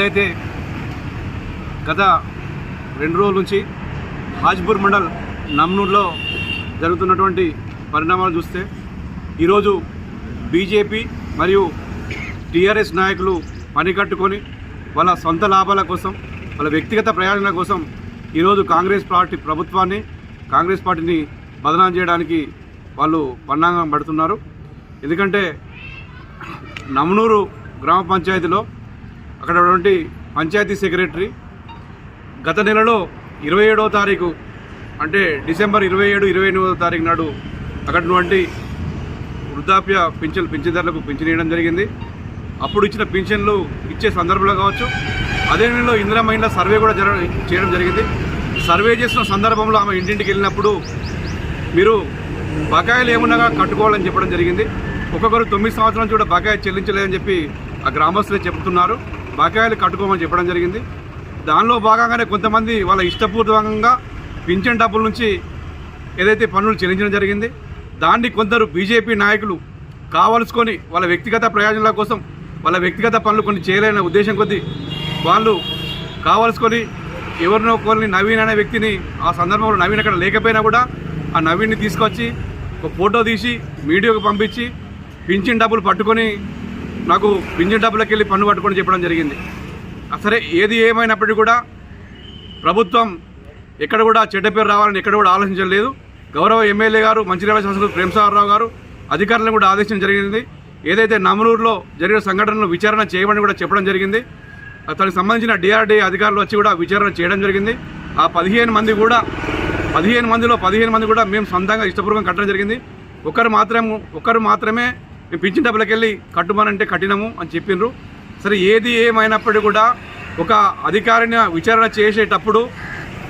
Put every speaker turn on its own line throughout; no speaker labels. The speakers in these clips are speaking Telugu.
ఏదైతే గత రెండు రోజుల నుంచి హాజ్పూర్ మండల్ నమ్నూర్లో జరుగుతున్నటువంటి పరిణామాలు చూస్తే ఈరోజు బీజేపీ మరియు టీఆర్ఎస్ నాయకులు పని కట్టుకొని వాళ్ళ సొంత లాభాల కోసం వాళ్ళ వ్యక్తిగత ప్రయోజనాల కోసం ఈరోజు కాంగ్రెస్ పార్టీ ప్రభుత్వాన్ని కాంగ్రెస్ పార్టీని బదనాం చేయడానికి వాళ్ళు పన్నాంగం పడుతున్నారు. ఎందుకంటే నమ్నూరు గ్రామ పంచాయతీలో అక్కడ ఉన్నటువంటి పంచాయతీ సెక్రటరీ గత నెలలో ఇరవై ఏడవ తారీఖు అంటే డిసెంబర్ ఇరవై ఏడు ఇరవై ఎనిమిదవ తారీఖు నాడు అక్కడ ఉన్నటువంటి వృద్ధాప్య పింఛన్ పింఛన్దారులకు పింఛన్ ఇవ్వడం జరిగింది. అప్పుడు ఇచ్చిన పింఛన్లు ఇచ్చే సందర్భంలో కావచ్చు అదే నెలలో ఇందిరా మహిళ సర్వే కూడా జర చేయడం జరిగింది. సర్వే చేసిన సందర్భంలో ఆమె ఇంటింటికి వెళ్ళినప్పుడు మీరు బకాయిలు ఏమున్నా కట్టుకోవాలని చెప్పడం జరిగింది. ఒక్కొక్కరు తొమ్మిది సంవత్సరాల చూడ బకాయి చెల్లించలేదని చెప్పి ఆ గ్రామస్తులే చెప్తున్నారు. బకాయిలు కట్టుకోమని చెప్పడం జరిగింది. దానిలో భాగంగానే కొంతమంది వాళ్ళ ఇష్టపూర్వకంగా పింఛన్ డబ్బుల నుంచి ఏదైతే పన్నులు చెల్లించడం జరిగింది దాన్ని కొందరు బీజేపీ నాయకులు కావలసుకొని వాళ్ళ వ్యక్తిగత ప్రయోజనాల కోసం వాళ్ళ వ్యక్తిగత పనులు కొన్ని చేయలేని ఉద్దేశం కొద్దీ వాళ్ళు కావలసుకొని ఎవరినో కొన్ని నవీన్ అనే వ్యక్తిని ఆ సందర్భంలో నవీన్ అక్కడ లేకపోయినా కూడా ఆ నవీన్ని తీసుకొచ్చి ఒక ఫోటో తీసి మీడియాకు పంపించి పింఛన్ డబ్బులు పట్టుకొని నాకు పింఛన్ డబ్బులకి వెళ్ళి పన్ను పట్టుకొని చెప్పడం జరిగింది. సరే ఏది ఏమైనప్పటికీ కూడా ప్రభుత్వం ఎక్కడ కూడా చెడ్డ పేరు రావాలని ఎక్కడ కూడా ఆలోచించలేదు. గౌరవ ఎమ్మెల్యే గారు మంచిర్యాల శాసనసభ్యులు ప్రేమసాగరరావు గారు అధికారులను కూడా ఆదేశించడం జరిగింది. ఏదైతే నమలూరులో జరిగిన సంఘటనలు విచారణ చేయమని కూడా చెప్పడం జరిగింది. అతనికి సంబంధించిన డిఆర్డీఏ అధికారులు వచ్చి కూడా విచారణ చేయడం జరిగింది. ఆ పదిహేను మంది కూడా పదిహేను మందిలో పదిహేను మంది కూడా మేము సొంతంగా ఇష్టపూర్వకం కట్టడం జరిగింది. ఒకరు మాత్రం ఒకరు మాత్రమే మేము పింఛన్ డబ్బులకి వెళ్ళి కట్టుమనంటే కఠినము అని చెప్పిండ్రు. సరే ఏది ఏమైనప్పటికీ కూడా ఒక అధికారిని విచారణ చేసేటప్పుడు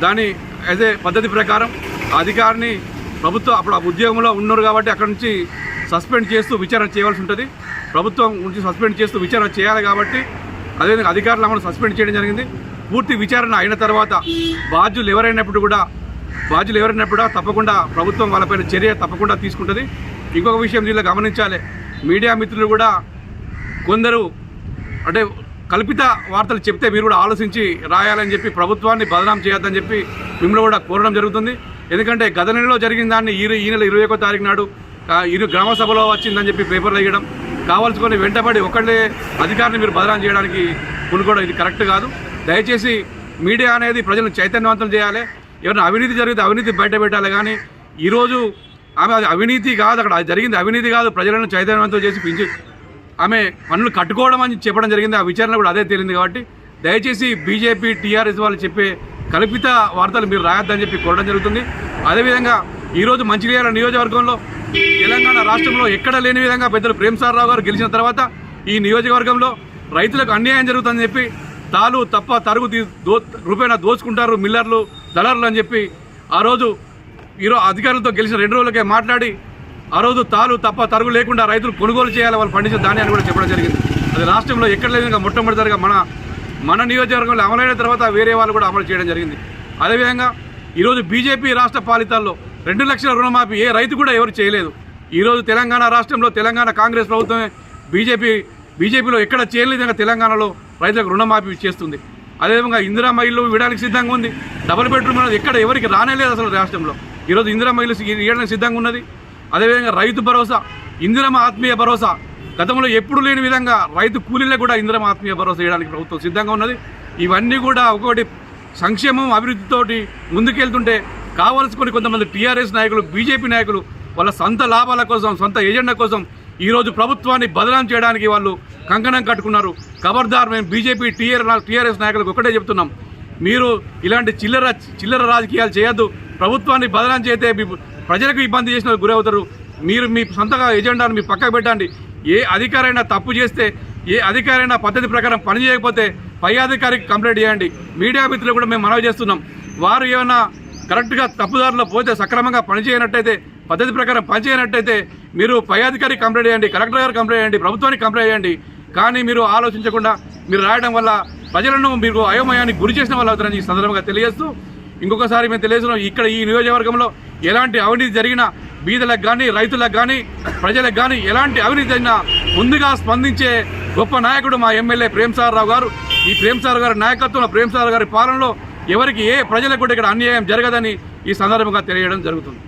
దాని అదే పద్ధతి ప్రకారం ఆ అధికారిని ప్రభుత్వం అప్పుడు ఆ ఉద్యోగంలో ఉన్నారు కాబట్టి అక్కడ నుంచి సస్పెండ్ చేస్తూ విచారణ చేయవలసి ఉంటుంది. ప్రభుత్వం నుంచి సస్పెండ్ చేస్తూ విచారణ చేయాలి కాబట్టి అదేవిధంగా అధికారులు అమలు సస్పెండ్ చేయడం జరిగింది. పూర్తి విచారణ అయిన తర్వాత బాధ్యులు ఎవరైనప్పుడు కూడా బాధ్యులు ఎవరైనప్పుడు తప్పకుండా ప్రభుత్వం వాళ్ళపైన చర్య తప్పకుండా తీసుకుంటుంది. ఇంకొక విషయం దీనిలో గమనించాలి. మీడియా మిత్రులు కూడా కొందరు అంటే కల్పిత వార్తలు చెప్తే మీరు కూడా ఆలోచించి రాయాలని చెప్పి ప్రభుత్వాన్ని బదనాం చేయొద్దని చెప్పి మిమ్మల్ని కూడా కోరడం జరుగుతుంది. ఎందుకంటే గత నెలలో జరిగిన దాన్ని ఈ ఈ నెల ఇరవై ఒకటో తారీఖు నాడు ఇరు గ్రామ సభలో వచ్చిందని చెప్పి పేపర్లు వేయడం కావాల్సుకొని వెంటబడి ఒకళ్ళే అధికారిని మీరు బదనాం చేయడానికి కొనుక్కోవడం ఇది కరెక్ట్ కాదు. దయచేసి మీడియా అనేది ప్రజలను చైతన్యవంతం చేయాలి. ఎవరైనా అవినీతి జరిగితే అవినీతి బయట పెట్టాలి కానీ ఈరోజు ఆమె అది అవినీతి కాదు అక్కడ. అది జరిగింది అవినీతి కాదు. ప్రజలను చైతన్యవంతం చేసి పెంచి ఆమె పనులు కట్టుకోవడం అని చెప్పడం జరిగింది. ఆ విచారణ కూడా అదే తేలింది కాబట్టి దయచేసి బీజేపీ టీఆర్ఎస్ వాళ్ళు చెప్పే కల్పిత వార్తలు మీరు రాయొద్దని చెప్పి కోరడం జరుగుతుంది. అదేవిధంగా ఈరోజు మంచిర్యాల నియోజకవర్గంలో తెలంగాణ రాష్ట్రంలో ఎక్కడ లేని విధంగా పెద్దలు ప్రేమసారరావు గారు గెలిచిన తర్వాత ఈ నియోజకవర్గంలో రైతులకు అన్యాయం జరుగుతుందని చెప్పి తాలు తప్ప తరుగు తీ- దో రూపాయన దోచుకుంటారు మిల్లర్లు దళారులు అని చెప్పి ఆ రోజు ఈరోజు అధికారులతో గెలిచిన రెండు రోజులకే మాట్లాడి ఆ రోజు తాలు తప్ప తరుగు లేకుండా రైతులు కొనుగోలు చేయాలి వాళ్ళు పండించిన ధాన్యాన్ని కూడా చెప్పడం జరిగింది. అది రాష్ట్రంలో ఎక్కడ లేదు మొట్టమొదటిసారిగా మన మన నియోజకవర్గంలో అమలైన తర్వాత వేరే వాళ్ళు కూడా అమలు చేయడం జరిగింది. అదేవిధంగా ఈరోజు బీజేపీ రాష్ట్ర పాలితాల్లో రెండు లక్షల రుణమాఫీ ఏ రైతు కూడా ఎవరు చేయలేదు. ఈరోజు తెలంగాణ రాష్ట్రంలో తెలంగాణ కాంగ్రెస్ ప్రభుత్వమే బీజేపీ బీజేపీలో ఎక్కడ చేయని విధంగా తెలంగాణలో రైతులకు రుణమాఫీ చేస్తుంది. అదేవిధంగా ఇందిరా మహిళలు విడడానికి సిద్ధంగా ఉంది. డబుల్ బెడ్రూమ్ అనేది ఎక్కడ ఎవరికి రానేలేదు అసలు రాష్ట్రంలో. ఈరోజు ఇందిరా మహిళలు ఇవ్వడానికి సిద్ధంగా ఉన్నది. అదేవిధంగా రైతు భరోసా ఇందిరమ్మ ఆత్మీయ భరోసా గతంలో ఎప్పుడు లేని విధంగా రైతు కూలీలకు కూడా ఇందిరమ్మ ఆత్మీయ భరోసా ఇవ్వడానికి ప్రభుత్వం సిద్ధంగా ఉన్నది. ఇవన్నీ కూడా ఒకటి సంక్షేమం అభివృద్ధితోటి ముందుకెళ్తుంటే కావలసుకొని కొంతమంది టీఆర్ఎస్ నాయకులు బీజేపీ నాయకులు వాళ్ళ సొంత లాభాల కోసం సొంత ఎజెండా కోసం ఈరోజు ప్రభుత్వాన్ని బదనాం చేయడానికి వాళ్ళు కంకణం కట్టుకున్నారు. ఖబర్దార్ మేము బీజేపీ టీఆర్ టీఆర్ఎస్ నాయకులకు ఒకటే చెప్తున్నాం. మీరు ఇలాంటి చిల్లర చిల్లర రాజకీయాలు చేయొద్దు. ప్రభుత్వాన్ని బదనం చేస్తే మీ ప్రజలకు ఇబ్బంది చేసిన గురవుతారు. మీరు మీ సొంతగా ఎజెండాను మీ పక్కకు పెట్టండి. ఏ అధికారైనా తప్పు చేస్తే ఏ అధికారైనా పద్ధతి ప్రకారం పని చేయకపోతే పై అధికారికి కంప్లైంట్ చేయండి. మీడియా మిత్రులు కూడా మేము మనవి చేస్తున్నాం. వారు ఏమైనా కరెక్ట్గా తప్పుదారిలో పోతే సక్రమంగా పనిచేయనట్టయితే పద్ధతి ప్రకారం పనిచేయనట్టయితే మీరు పై అధికారికి కంప్లైంట్ చేయండి కలెక్టర్ గారు కంప్లైంట్ చేయండి ప్రభుత్వానికి కంప్లైంట్ చేయండి. కానీ మీరు ఆలోచించకుండా మీరు రాయడం వల్ల ప్రజలను మీరు అయోమయానికి గురి చేసిన వాళ్ళు అవుతారని ఈ సందర్భంగా తెలియజేస్తూ ఇంకొకసారి మేము తెలియజేస్తున్నాం ఇక్కడ ఈ నియోజకవర్గంలో ఎలాంటి అవినీతి జరిగినా బీదలకు కానీ రైతులకు కానీ ప్రజలకు కానీ ఎలాంటి అవినీతి జరిగినా ముందుగా స్పందించే గొప్ప నాయకుడు మా ఎమ్మెల్యే ప్రేమసారరావు గారు. ఈ ప్రేమ్సార్ గారి నాయకత్వంలో ప్రేమ్సార్ గారి పాలనలో ఎవరికి ఏ ప్రజలకు కూడా ఇక్కడ అన్యాయం జరగదని ఈ సందర్భంగా తెలియడం జరుగుతుంది.